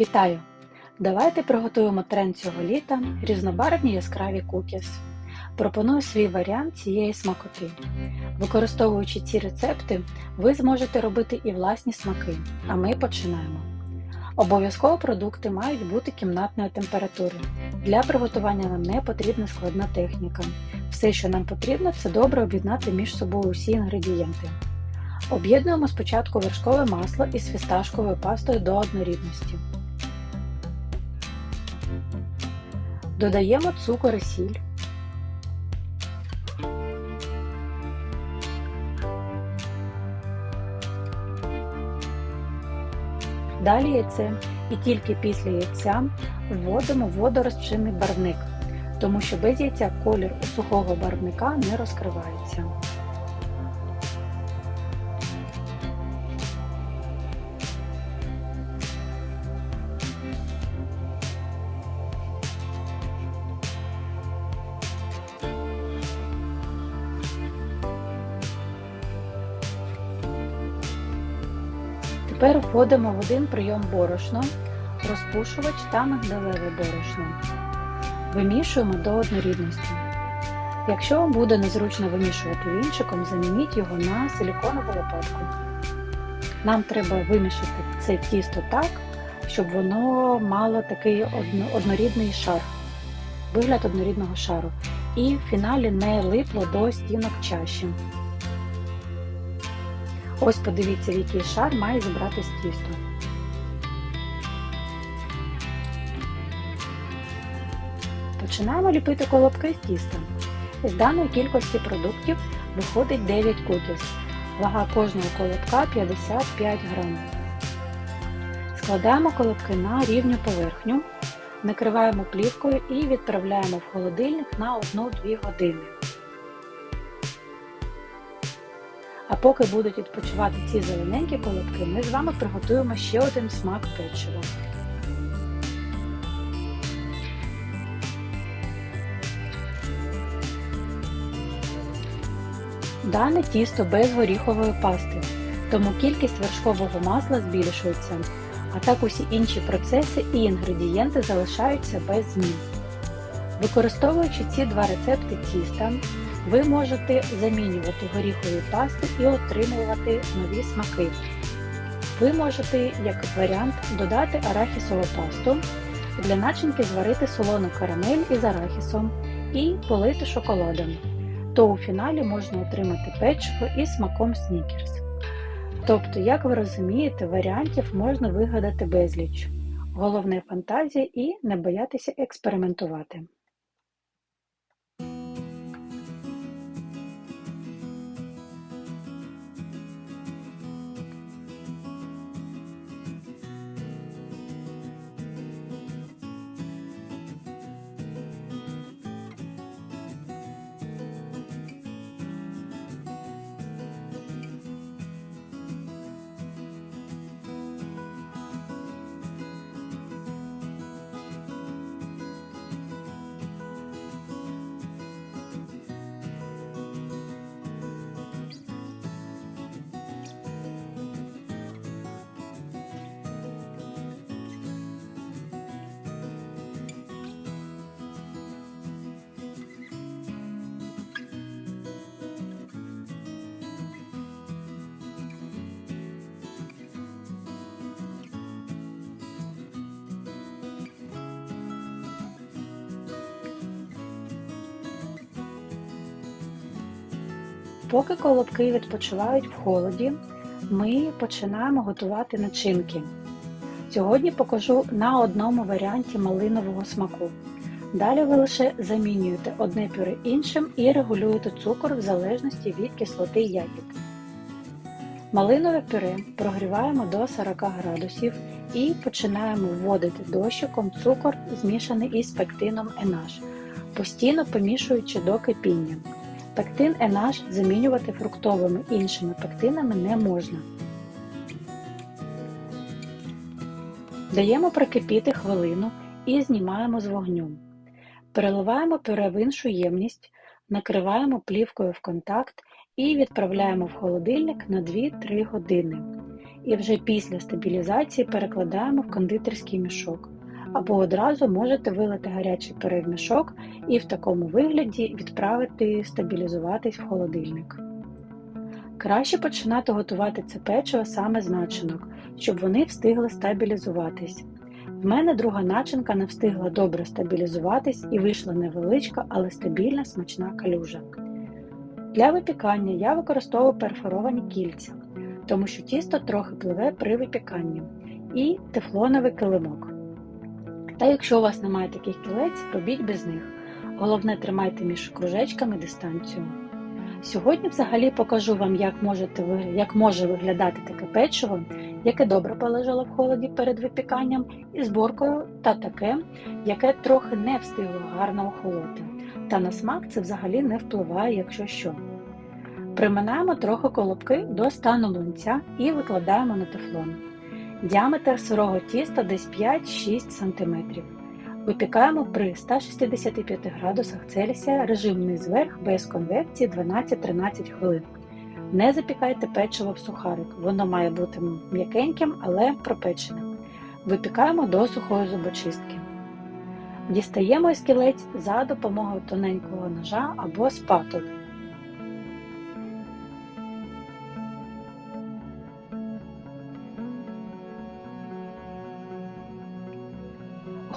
Вітаю! Давайте приготуємо тренд цього літа різнобарвні яскраві кукіс. Пропоную свій варіант цієї смакоти. Використовуючи ці рецепти, ви зможете робити і власні смаки, а ми починаємо. Обов'язково продукти мають бути кімнатної температури. Для приготування нам не потрібна складна техніка. Все, що нам потрібно, це добре об'єднати між собою усі інгредієнти. Об'єднуємо спочатку вершкове масло із фісташковою пастою до однорідності. Додаємо цукор і сіль. Далі яйце і тільки після яйця вводимо водорозчинний барвник, тому що без яйця колір сухого барвника не розкривається. Тепер вводимо в один прийом борошно, розпушувач та мигдалеве борошно. Вимішуємо до однорідності. Якщо вам буде незручно вимішувати вінчиком, замініть його на силіконову лопатку. Нам треба вимішати це тісто так, щоб воно мало такий однорідний шар, вигляд однорідного шару. І в фіналі не липло до стінок чаші. Ось подивіться, в який шар має зібратись тісто. Починаємо ліпити колобки з тіста. З даної кількості продуктів виходить 9 кукіс. Вага кожного колобка 55 грам. Складаємо колобки на рівню поверхню, накриваємо плівкою і відправляємо в холодильник на 1-2 години. А поки будуть відпочивати ці зелененькі колобки, ми з вами приготуємо ще один смак печива. Дане тісто без горіхової пасти, тому кількість вершкового масла збільшується, а так усі інші процеси і інгредієнти залишаються без змін. Використовуючи ці два рецепти тіста, ви можете замінювати горіхові пасти і отримувати нові смаки. Ви можете, як варіант, додати арахісову пасту, для начинки зварити солону карамель із арахісом і полити шоколадом. То у фіналі можна отримати печиво із смаком снікерс. Тобто, як ви розумієте, варіантів можна вигадати безліч. Головне фантазія і не боятися експериментувати. Поки колобки відпочивають в холоді, ми починаємо готувати начинки. Сьогодні покажу на одному варіанті малинового смаку. Далі ви лише замінюєте одне пюре іншим і регулюєте цукор в залежності від кислоти ягід. Малинове пюре прогріваємо до 40 градусів і починаємо вводити дощиком цукор, змішаний із пектином NH, постійно помішуючи до кипіння. Пектин NH замінювати фруктовими іншими пектинами не можна. Даємо прокипіти хвилину і знімаємо з вогню. Переливаємо пюре в іншу ємність, накриваємо плівкою в контакт і відправляємо в холодильник на 2-3 години. і вже після стабілізації перекладаємо в кондитерський мішок. Або одразу можете вилити гарячий пюре мішок і в такому вигляді відправити стабілізуватись в холодильник. Краще починати готувати це печиво саме з начинок, щоб вони встигли стабілізуватись. В мене друга начинка не встигла добре стабілізуватись і вийшла невеличка, але стабільна смачна калюжа. Для випікання я використовую перфоровані кільця, тому що тісто трохи пливе при випіканні, і тефлоновий килимок. Та якщо у вас немає таких кілець, робіть без них. Головне тримайте між кружечками дистанцію. Сьогодні взагалі покажу вам, як, можете, як може виглядати таке печиво, яке добре полежало в холоді перед випіканням, і зборкою, та таке, яке трохи не встигло гарно охолоти. Та на смак це взагалі не впливає, якщо що. Приминаємо трохи колобки до стану млинця і викладаємо на тефлон. Діаметр сирого тіста десь 5-6 см. Випікаємо при 165 градусах Цельсія режим низ верх без конвекції 12-13 хвилин. Не запікайте печиво в сухарик, воно має бути м'якеньким, але пропеченим. Випікаємо до сухої зубочистки. Дістаємо із кілець за допомогою тоненького ножа або спатули.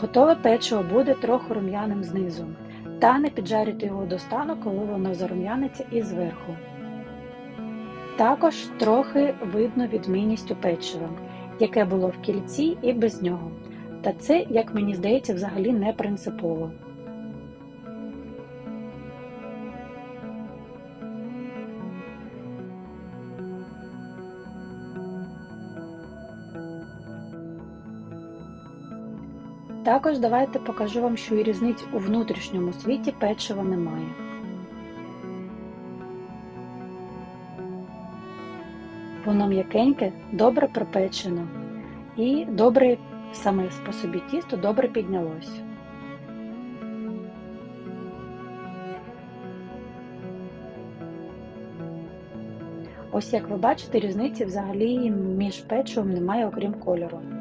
Готове печиво буде трохи рум'яним знизу, та не піджарюйте його до стану, коли воно зарум'яниться і зверху. Також трохи видно відмінність у печива, яке було в кільці і без нього. Та це, як мені здається, взагалі не принципово. Також давайте покажу вам, що і різниць у внутрішньому світі печива немає. Воно м'якеньке, добре пропечено і добре саме по собі тісто добре піднялось. Ось як ви бачите, різниці взагалі між печивом немає, окрім кольору.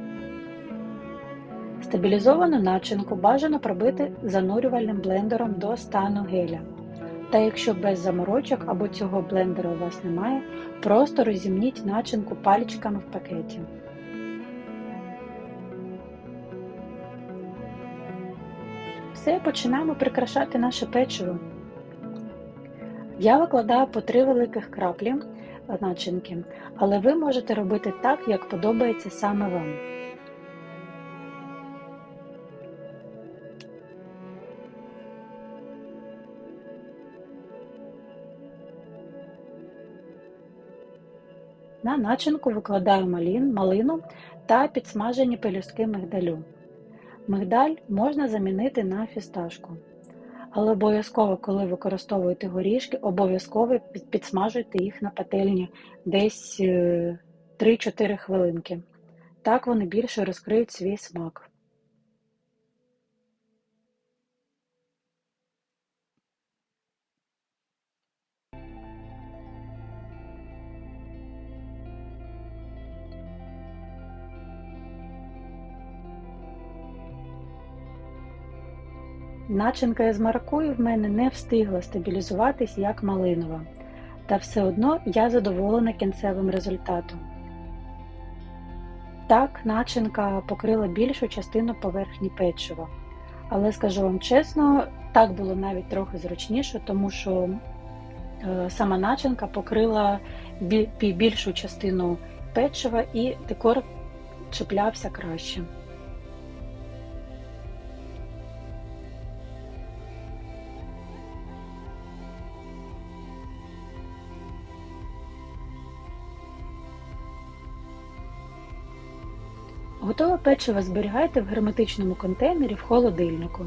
Стабілізовану начинку бажано пробити занурювальним блендером до стану геля. Та якщо без заморочок або цього блендера у вас немає, просто розімніть начинку паличками в пакеті. Все, починаємо прикрашати наше печиво. Я викладаю по три великих краплі начинки, але ви можете робити так, як подобається саме вам. На начинку викладаю малін, малину та підсмажені пелюстки мигдалю. Мигдаль можна замінити на фісташку. Але обов'язково, коли використовуєте горішки, обов'язково підсмажуйте їх на пательні десь 3-4 е, хвилинки. Так вони більше розкриють свій смак. Начинка із маракую в мене не встигла стабілізуватись як малинова, та все одно я задоволена кінцевим результатом. Так, начинка покрила більшу частину поверхні печива. Але скажу вам чесно, так було навіть трохи зручніше, тому що е, сама начинка покрила більшу частину печива і декор чіплявся краще. Готове печиво зберігайте в герметичному контейнері в холодильнику.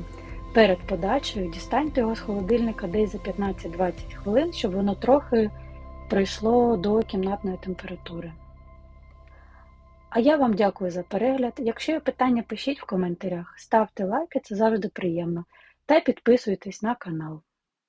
Перед подачею дістаньте його з холодильника десь за 15-20 хвилин, щоб воно трохи прийшло до кімнатної температури. А я вам дякую за перегляд. Якщо є питання, пишіть в коментарях, ставте лайки, це завжди приємно. Та підписуйтесь на канал.